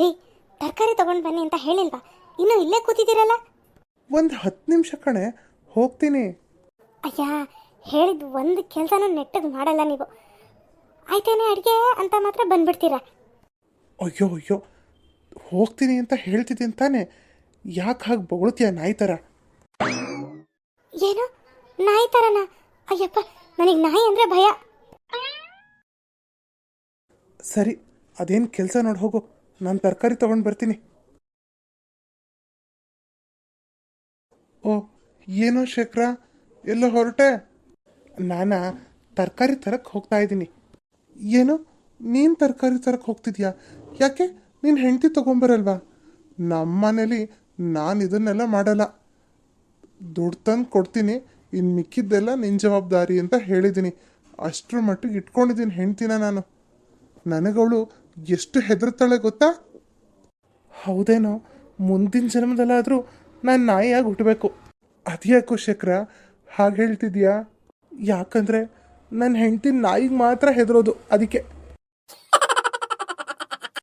ರೀ ತರಕಾರಿ ತಗೊಂಡು ಬನ್ನಿ ಅಂತ ಹೇಳಿಲ್ವಾ? ಇನ್ನು ಇಲ್ಲೇ ಕೂತಿದ್ದೀರಲ್ಲ? ಒಂದು ಹತ್ತು ನಿಮಿಷ ಕಣೆ ಹೋಗ್ತೀನಿ. ಅಯ್ಯ ಹೇಳಿದ್ ಒಂದು ಕೆಲಸನೂ ನೆಟ್ಟಗೆ ಮಾಡಲ್ಲ ನೀವು. ಆಯ್ತೇನೆ ಅಡುಗೆ ಅಂತ ಮಾತ್ರ ಬಂದ್ಬಿಡ್ತೀರಾ? ಅಯ್ಯೋ ಅಯ್ಯೋ ಹೋಗ್ತೀನಿ ಅಂತ ಹೇಳ್ತಿದ್ದೀನಿ ತಾನೆ. ಯಾಕೆ ಹಾಗೆ ಬೊಗಳ್ತೀಯ ನಾಯಿ ತರ? ಏನು? ನಾಯಿ ತರನ? ಅಯ್ಯಪ್ಪ ನನಗೆ ನಾಯಿ ಅಂದರೆ ಭಯ. ಸರಿ ಅದೇನು ಕೆಲಸ ನೋಡಿ ಹೋಗು. ನಾನು ತರಕಾರಿ ತೊಗೊಂಡು ಬರ್ತೀನಿ. ಓ, ಏನೋ ಶೇಖರ? ಎಲ್ಲೋ ಹೊರಟೆ? ನಾನು ತರಕಾರಿ ತರಕ್ಕೆ ಹೋಗ್ತಾ ಇದ್ದೀನಿ. ಏನು? ನೀನು ತರಕಾರಿ ತರಕ್ಕೆ ಹೋಗ್ತಿದ್ಯಾ? ಯಾಕೆ? ನೀನು ಹೆಂಡತಿ ತಗೊಂಬರಲ್ವಾ? ನಮ್ಮ ಮನೇಲಿ ನಾನು ಇದನ್ನೆಲ್ಲ ಮಾಡಲ್ಲ. ದುಡ್ಡು ತಂದು ಕೊಡ್ತೀನಿ ಇನ್ನು ಮಿಕ್ಕಿದ್ದೆಲ್ಲ ನಿನ್ನ ಜವಾಬ್ದಾರಿ ಅಂತ ಹೇಳಿದ್ದೀನಿ. ಅಷ್ಟರ ಮಟ್ಟಿಗೆ ಇಟ್ಕೊಂಡಿದ್ದೀನಿ ಹೆಂಡ್ತಿನ ನಾನು. ನನಗವಳು ಎಷ್ಟು ಹೆದರ್ತಾಳೆ ಗೊತ್ತಾ? ಹೌದೇನೋ, ಮುಂದಿನ ಜನ್ಮದಲ್ಲಾದರೂ ನಾನು ನಾಯಿಯಾಗಿ ಹುಟ್ಟಬೇಕು ಅದ್ಯಾಕೋ ಶಕ್ರ? ಹಾಗೆ ಹೇಳ್ತಿದ್ಯಾ? ಯಾಕಂದರೆ ನನ್ನ ಹೆಂಡ್ತಿ ನಾಯಿಗೆ ಮಾತ್ರ ಹೆದರೋದು, ಅದಕ್ಕೆ.